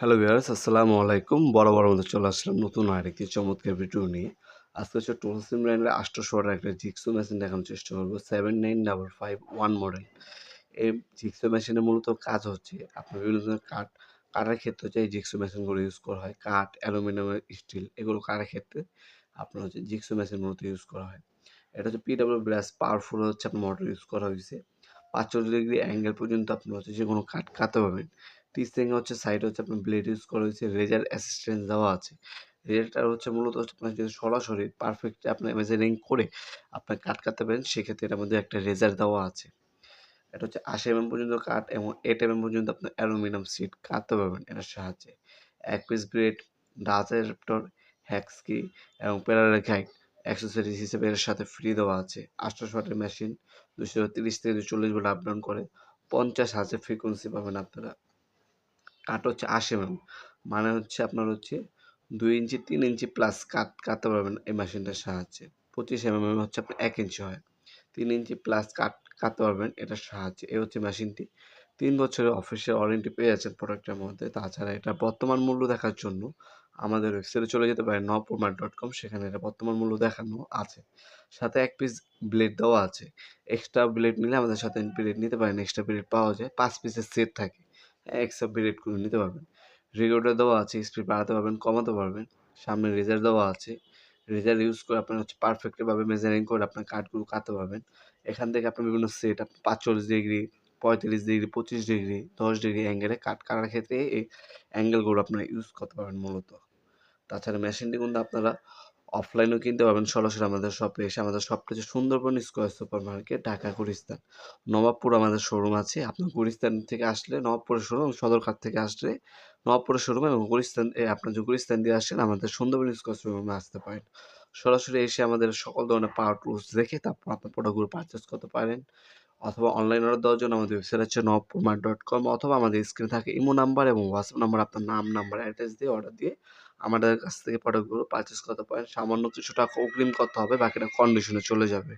Hello viewers আসসালামু আলাইকুম বড় বড় মধ্যে চলে আসলাম নতুন আরেকটি চমৎকার ভিডিও নিয়ে। আজকে হচ্ছে টুলসিম ব্র্যান্ডের আটশোশো ওয়াটের একটা জিক্সো মেশিন দেখানোর চেষ্টা করব। Seven nine double five one model এই জিক্সো মেশিনের মূলত কাজ হচ্ছে আপনার বিভিন্ন ধরনের কাঠ কাটার ক্ষেত্রে হচ্ছে এই জিক্সো মেশিনগুলো ইউজ করা হয়, কাঠ, অ্যালুমিনিয়াম, স্টিল এগুলো কাটার ক্ষেত্রে আপনার হচ্ছে জিক্সো মেশিন মূলত ইউজ করা হয়। এটা হচ্ছে পিডাব্লিউ ব্রাস পাওয়ারফুল হচ্ছে আপনার মোটর ইউজ করা হয়েছে। পাঁচচল্লিশ ডিগ্রি অ্যাঙ্গেল পর্যন্ত আপনি হচ্ছে যে কোনো কাঠ কাটতে পারবেন। টিচিং হচ্ছে সাইড হচ্ছে আপনার ব্লেড ইউজ করা হয়েছে রেজার অ্যাসিস্ট্যান্স দেওয়া আছে। রেজারটা হচ্ছে মূলত হচ্ছে আপনার যদি সরাসরি পারফেক্ট আপনার মেজারিং করে আপনার কাট কাটতে পারেন, সেক্ষেত্রে এটার মধ্যে একটা রেজার দেওয়া আছে। এটা হচ্ছে আশি এমএম পর্যন্ত কাঠ এবং এইট এমএম পর্যন্ত আপনার অ্যালুমিনিয়াম সিট কাটতে পারবেন এটার সাহায্যে। এক পিস ব্রেড ডাজেপ্টর হ্যাক্সকি এবং প্যারারের গাইড অ্যাক্সেসরিজ হিসেবে এর সাথে ফ্রি দেওয়া আছে। আটশো ওয়াটের মেশিন দুশো তিরিশ থেকে দুশো চল্লিশ ভোল্ট আপ ডাউন করে পঞ্চাশ হাজার ফ্রিকোয়েন্সি পাবেন আপনারা। কাট হচ্ছে আশি এমএম মানে হচ্ছে আপনার হচ্ছে দুই ইঞ্চি, তিন ইঞ্চি প্লাস কাট কাটতে পারবেন এই মেশিনটার সাহায্যে। পঁচিশ এমএম হচ্ছে আপনার এক ইঞ্চি হয়। তিন ইঞ্চি প্লাস কাট কাটতে পারবেন এটার সাহায্যে। এই হচ্ছে মেশিনটি তিন বছরের অফিসিয়াল ওয়ারেন্টি পেয়ে যাচ্ছেন প্রোডাক্টের মধ্যে। তাছাড়া এটা বর্তমান মূল্য দেখার জন্য আমাদের ওয়েবসাইটে চলে যেতে পারেন নপুরমার ডট কম সেখানে এটা বর্তমান মূল্য দেখানো আছে। সাথে এক পিস ব্লেড দেওয়া আছে। এক্সট্রা ব্লেড নিলে আমাদের সাথে ব্লেড নিতে পারেন। এক্সট্রা ব্লেড পাওয়া যায়। পাঁচ পিসের সেট থাকে। এক্সট্রা ব্লেড করে নিতে পারবেন। রেগুলেটর দেওয়া আছে স্পিড বাড়াতে পারবেন, কমাতে পারবেন। সামনে রেজার দেওয়া আছে। রেজার ইউজ করে আপনার হচ্ছে পারফেক্টভাবে মেজারিং করে আপনার কাঠগুলো কাটতে পারবেন। এখান থেকে আপনার বিভিন্ন সেট আপনি পাঁচচল্লিশ ডিগ্রি পঁয়ত্রিশ ডিগ্রি পঁচিশ ডিগ্রি দশ ডিগ্রি অ্যাঙ্গেলে কাট কাটার ক্ষেত্রে এই অ্যাঙ্গেলগুলো আপনারা ইউজ করতে পারবেন মূলত। তাছাড়া মেশিনটি কিন্তু আপনারা অফলাইনেও কিনতে পারবেন। সরাসরি আমাদের শপে এসে আমাদের শপটা হচ্ছে Sundarban square super market Dhaka, Gulistan. Nawabpur আমাদের শোরুম আছে। আপনার গুলিস্তান থেকে আসলে, নবাবপুরের শোরুম সদরঘাট থেকে আসলে নবাবপুরের শোরুম এবং গুলিস্তান, এ, আপনার যে গুলিস্তান দিয়ে আসেন, আমাদের সুন্দরবন স্কোয়ার শোরুমে আসতে পারেন। সরাসরি এসে আমাদের সকল ধরনের পাওয়ার টুলস দেখে তারপর আপনার প্রোডাক্টগুলো পারচেস করতে পারেন। অথবা অনলাইন অর্ডার দেওয়ার জন্য আমাদের ওয়েবসাইট হচ্ছে নবপুরমার ডট কম অথবা আমাদের স্ক্রিনে থাকে ইমো নাম্বার এবং হোয়াটসঅ্যাপ নাম্বার আপনার নাম নাম্বার অ্যাড্রেস দিয়ে অর্ডার দিয়ে আমাদের কাছ থেকে প্রোডাক্টগুলো পারচেস করতে পারেন। সামান্য কিছু টাকা অগ্রিম করতে হবে, বাকিটা কন্ডিশনে চলে যাবে।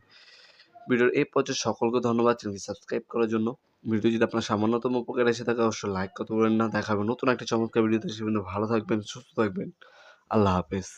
ভিডিওর এই পর্যায়ে সকলকে ধন্যবাদ চ্যানেলটি সাবস্ক্রাইব করার জন্য। ভিডিও যদি আপনার সামান্যতম উপকার এসে থাকে, অবশ্যই লাইক করতে বলেন না। দেখাবেন নতুন একটা চমৎকার ভিডিওতে। সে ভালো থাকবেন, সুস্থ থাকবেন। আল্লাহ হাফেজ।